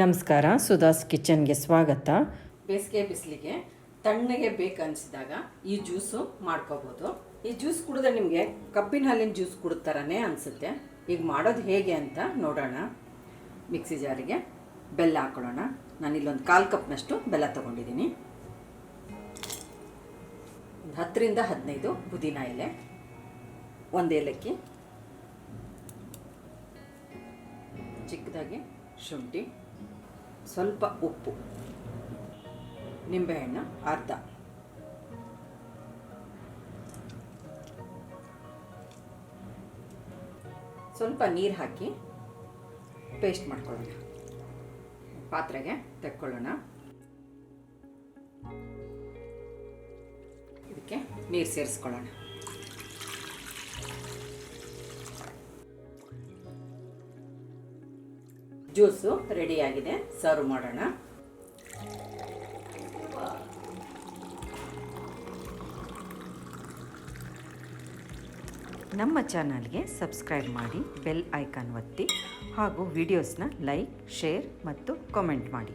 ನಮಸ್ಕಾರ ಸುಧಾಸ್ ಕಿಚನ್ಗೆ ಸ್ವಾಗತ. ಬೇಸಿಗೆ ಬಿಸಿಲಿಗೆ ತಣ್ಣಗೆ ಬೇಕನ್ಸಿದಾಗ ಈ ಜ್ಯೂಸು ಮಾಡ್ಕೋಬೋದು. ಈ ಜ್ಯೂಸ್ ಕುಡಿದ್ರೆ ನಿಮಗೆ ಕಬ್ಬಿನ ಹಾಲಿನ ಜ್ಯೂಸ್ ಕುಡಿದ ಥರನೇ ಅನಿಸುತ್ತೆ. ಈಗ ಮಾಡೋದು ಹೇಗೆ ಅಂತ ನೋಡೋಣ. ಮಿಕ್ಸಿ ಜಾರಿಗೆ ಬೆಲ್ಲ ಹಾಕೊಳ್ಳೋಣ. ನಾನು ಇಲ್ಲೊಂದು ಕಾಲು ಕಪ್ನಷ್ಟು ಬೆಲ್ಲ ತೊಗೊಂಡಿದ್ದೀನಿ ಒಂದು ಹತ್ತರಿಂದ ಹದಿನೈದು ಪುದೀನ ಎಲೆ, ಒಂದು ಏಲಕ್ಕಿ, ಚಿಕ್ಕದಾಗಿ ಶುಂಠಿ ಸ್ವಲ್ಪ ಉಪ್ಪು ನಿಂಬೆಹಣ್ಣು ಅರ್ಧ. ಸ್ವಲ್ಪ ನೀರು ಹಾಕಿ ಪೇಸ್ಟ್ ಮಾಡ್ಕೊಳ್ಳೋಣ. ಪಾತ್ರೆಗೆ ತೆಕ್ಕೊಳ್ಳೋಣ. ಇದಕ್ಕೆ ನೀರು ಸೇರಿಸ್ಕೊಳ್ಳೋಣ. ಜ್ಯೂಸು ರೆಡಿಯಾಗಿದೆ. ಸರ್ವ್ ಮಾಡೋಣ. ನಮ್ಮ ಚಾನಲ್ಗೆ ಸಬ್ಸ್ಕ್ರೈಬ್ ಮಾಡಿ, ಬೆಲ್ ಐಕಾನ್ ಒತ್ತಿ ಹಾಗೂ ವಿಡಿಯೋಸ್ನ ಲೈಕ್, ಶೇರ್ ಮತ್ತು ಕಾಮೆಂಟ್ ಮಾಡಿ.